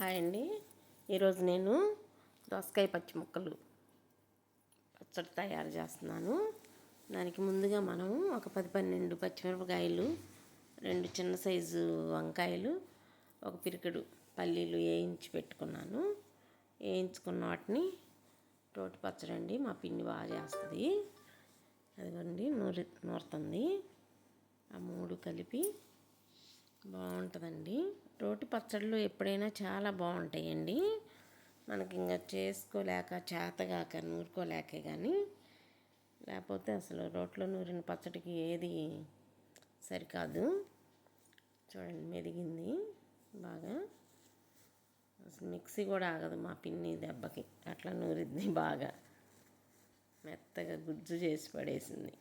Hi అండి. ఈరోజు నేను దోసకాయ పచ్చి ముక్కలు పచ్చడి తయారు చేస్తున్నాను. దానికి ముందుగా మనం ఒక పది పన్నెండు పచ్చిమిరపకాయలు రెండు చిన్న సైజు వంకాయలు ఒక పిరికడు పల్లీలు వేయించి పెట్టుకున్నాను. వేయించుకున్న వాటిని రోటి పచ్చడి అండి. మా పిండి బాగా చేస్తుంది. అదిగోండి నూరి నూరుతుంది. ఆ మూడు కలిపి బాగుంటుందండి. రోటి పచ్చళ్ళు ఎప్పుడైనా చాలా బాగుంటాయండి. మనకి ఇంకా చేసుకోలేక చేతగాక నూరుకోలేకే కానీ లేకపోతే అసలు రోట్లో నూరిన పచ్చడికి ఏది సరికాదు. చూడండి మెదిగింది బాగా. అసలు మిక్సీ కూడా ఆగదు మా పిన్ని దెబ్బకి. అట్లా నూరిద్ది బాగా. మెత్తగా గుజ్జు చేసి పడేసింది.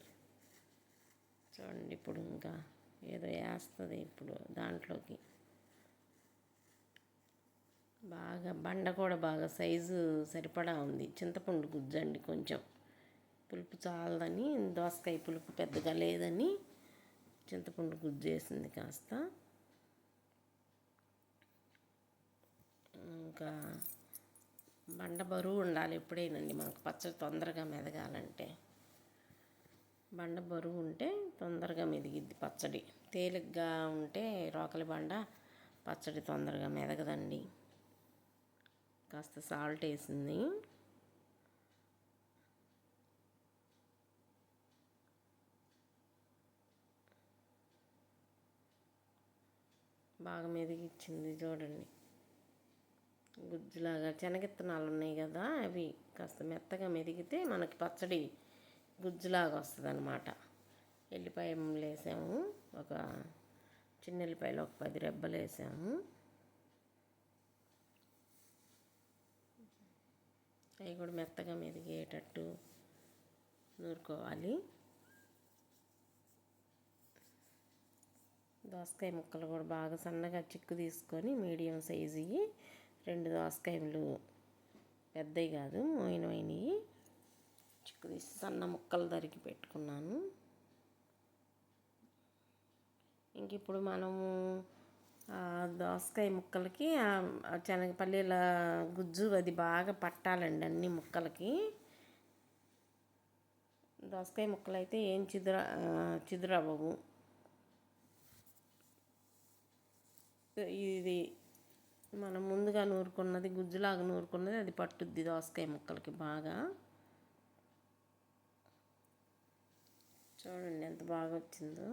చూడండి ఇప్పుడు ఇంకా ఏదో వేస్తుంది ఇప్పుడు దాంట్లోకి. బాగా బండ కూడా బాగా సైజు సరిపడా ఉంది. చింతపండు గుజ్జండి కొంచెం. పులుపు చాలదని దోసకాయ పులుపు పెద్దగా లేదని చింతపండు గుజ్జు వేసింది కాస్త. ఇంకా బండ బరువు ఉండాలి ఎప్పుడైనండి మనకు పచ్చడి తొందరగా మెదగాలంటే. బండ బరువు ఉంటే తొందరగా మెదిగిద్ది పచ్చడి. తేలిగ్గా ఉంటే రోకలి బండ పచ్చడి తొందరగా మెదగదండి. కాస్త సాల్ట్ వేసింది. బాగా మెదిగిచ్చింది చూడండి. గుజ్జులాగా శనగిత్తనాలు ఉన్నాయి కదా అవి కాస్త మెత్తగా మెదిగితే మనకి పచ్చడి గుజ్జులాగా వస్తుంది అనమాట ఎల్లిపాయ వేసాము ఒక చిన్న ఎల్లిపాయలు ఒక పది రెబ్బలు వేసాము. అవి కూడా మెత్తగా మెదిగేటట్టు నూరుకోవాలి. దోసకాయ ముక్కలు కూడా బాగా సన్నగా చిక్కు తీసుకొని మీడియం సైజు రెండు దోసకాయలు పెద్దవి కాదు మోయినమైనవి. తీసి సన్న ముక్కలు తరిగి పెట్టుకున్నాను. ఇంక ఇప్పుడు మనము దోసకాయ ముక్కలకి శనగపల్లీల గుజ్జు అది బాగా పట్టాలండి అన్ని ముక్కలకి. దోసకాయ ముక్కలు అయితే ఏం చిదుర చిదురవ్వవు. ఇది మనం ముందుగా నూరుకున్నది గుజ్జులాగా నూరుకున్నది అది పట్టుద్ది దోసకాయ ముక్కలకి బాగా. చూడండి ఎంత బాగా వచ్చిందో.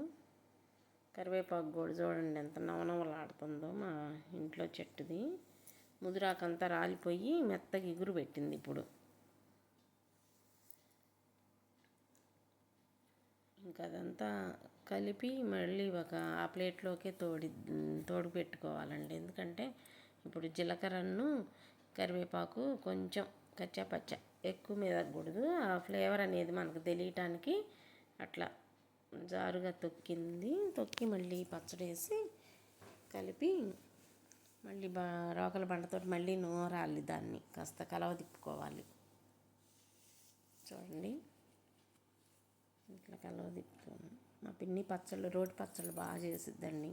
కరివేపాకు కూడా చూడండి ఎంత నవనవలాడుతుందో మా ఇంట్లో చెట్టుది. ముదురాకంతా రాలిపోయి మెత్తగా ఎగురు పెట్టింది ఇప్పుడు. ఇంకా అదంతా కలిపి మళ్ళీ ఒక ఆ ప్లేట్లోకే తోడి తోడు పెట్టుకోవాలండి. ఎందుకంటే ఇప్పుడు జీలకర్రను కరివేపాకు కొంచెం కచ్చాపచ్చ ఎక్కువ మీదకూడదు ఆ ఫ్లేవర్ అనేది మనకు తెలియటానికి అట్లా జారుగా తొక్కింది. తొక్కి మళ్ళీ పచ్చడి వేసి కలిపి మళ్ళీ బా రోకల బండతో మళ్ళీ నూరాలి దాన్ని. కాస్త కలవ తిప్పుకోవాలి. చూడండి. ఇట్లా కలవ తిప్పుకోను మా పిన్ని పచ్చళ్ళు రోటి పచ్చళ్ళు బాగా చేసిద్దండి.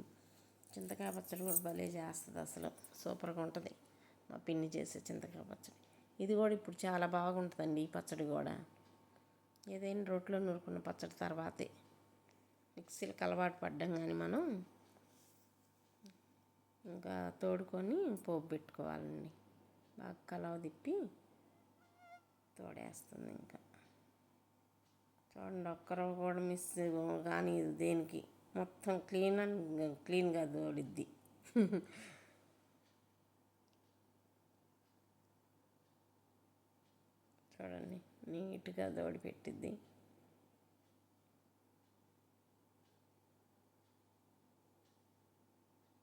చింతకాయ పచ్చడి కూడా భలే చేస్తుంది అసలు. సూపర్గా ఉంటుంది. మా పిన్ని చేసే చింతకాయ పచ్చడి. ఇది కూడా ఇప్పుడు చాలా బాగుంటుందండి ఈ పచ్చడి కూడా. ఏదైనా రోట్లో నూరుకున్న పచ్చడి తర్వాతే మిక్సీలకు అలవాటు పడ్డం కానీ మనం ఇంకా తోడుకొని పోపు పెట్టుకోవాలండి. బాగా కలవ తిప్పి తోడేస్తుంది ఇంకా. చూడండి ఒక్కరో కూడా మిస్ కానీ దేనికి మొత్తం క్లీన్ అండ్ క్లీన్గా తోడిద్ది. చూడండి. నీట్గా తోడి పెట్టిద్ది.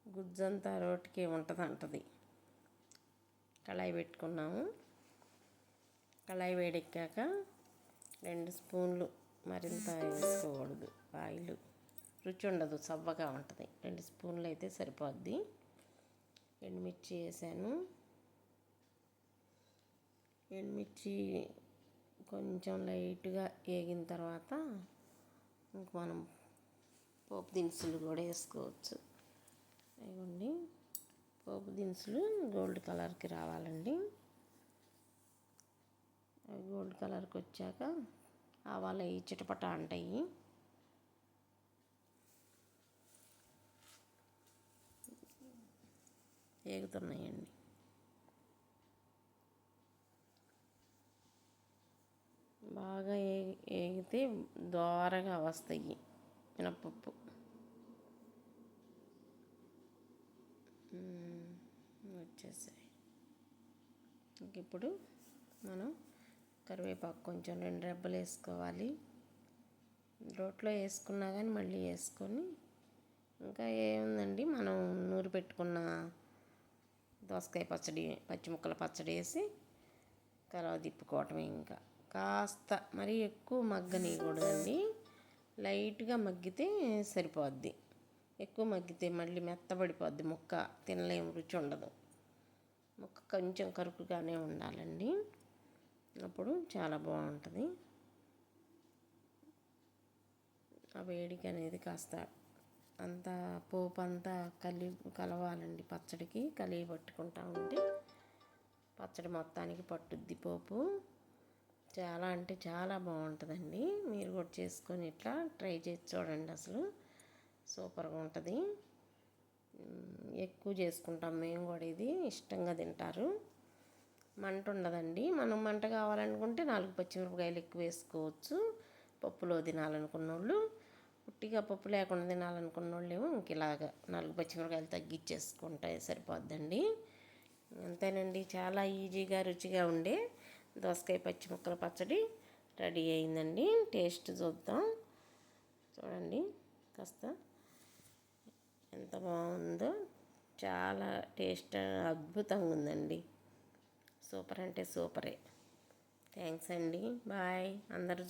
గుజ్జంతా రోటికి ఉంటుంది అంటది కళాయి పెట్టుకున్నాము. కళాయి వేడెక్కాక రెండు స్పూన్లు మరింత వేసుకోకూడదు ఆయిల్. రుచి ఉండదు సవ్వగా ఉంటుంది. రెండు స్పూన్లు అయితే సరిపోద్ది. ఎండుమిర్చి వేసాను. ఎండుమిర్చి కొంచెం లైట్గా వేగిన తర్వాత ఇంక మనం పోపు దినుసులు కూడా వేసుకోవచ్చు. ఇవ్వండి. పోపు దినుసులు గోల్డ్ కలర్కి రావాలండి. గోల్డ్ కలర్కి వచ్చాక ఆవాలు అవి చిటపట అంటాయి. ఏగుతున్నాయండి. బాగా ఏ ఏగితే దోరగా వస్తాయి మినపప్పు. వచ్చేసాయి. ఇంక ఇప్పుడు మనం కరివేపాకు కొంచెం రెండు రెబ్బలు వేసుకోవాలి. రోట్లో వేసుకున్నా కానీ మళ్ళీ వేసుకొని ఇంకా ఏముందండి మనం నూరు పెట్టుకున్న దోసకాయ పచ్చడి పచ్చిముక్కల పచ్చడి వేసి కలవ తిప్పుకోవటమే ఇంకా. కాస్త మరీ ఎక్కువ మగ్గనీయకూడదండి. లైట్గా మగ్గితే సరిపోద్ది. ఎక్కువ మగ్గితే మళ్ళీ మెత్తబడిపోద్ది ముక్క. తినలేం రుచి ఉండదు. ముక్క కొంచెం కరుకుగానే ఉండాలండి. అప్పుడు చాలా బాగుంటుంది. ఆ వేడికి అనేది కాస్త అంతా పోపు అంతా కలి కలవాలండి పచ్చడికి. కలిగి పట్టుకుంటా ఉంటే పచ్చడి మొత్తానికి పట్టుద్ది పోపు. చాలా అంటే చాలా బాగుంటుందండి. మీరు కూడా చేసుకొని ఇట్లా ట్రై చేసి చూడండి అసలు. సూపర్గా ఉంటుంది. ఎక్కువ చేసుకుంటాం మేము కూడా ఇది. ఇష్టంగా తింటారు. మంట ఉండదండి. మనం మంట కావాలనుకుంటే నాలుగు పచ్చిమిరపకాయలు ఎక్కువ వేసుకోవచ్చు. పప్పులో తినాలనుకున్న వాళ్ళు ఉట్టిగా పప్పు లేకుండా తినాలనుకున్న వాళ్ళు ఏమో ఇంక ఇలాగ నాలుగు పచ్చిమిరపకాయలు తగ్గించేసుకుంటే సరిపోద్దండి. అంతేనండి. చాలా ఈజీగా రుచిగా ఉండే దోసకాయ పచ్చి ముక్కల పచ్చడి రెడీ అయిందండి. టేస్ట్ చూద్దాం. చూడండి కాస్త ఎంత బాగుందో. చాలా టేస్ట్ అద్భుతంగా ఉందండి. సూపర్ అంటే సూపరే. థ్యాంక్స్ అండి. బాయ్. అందరూ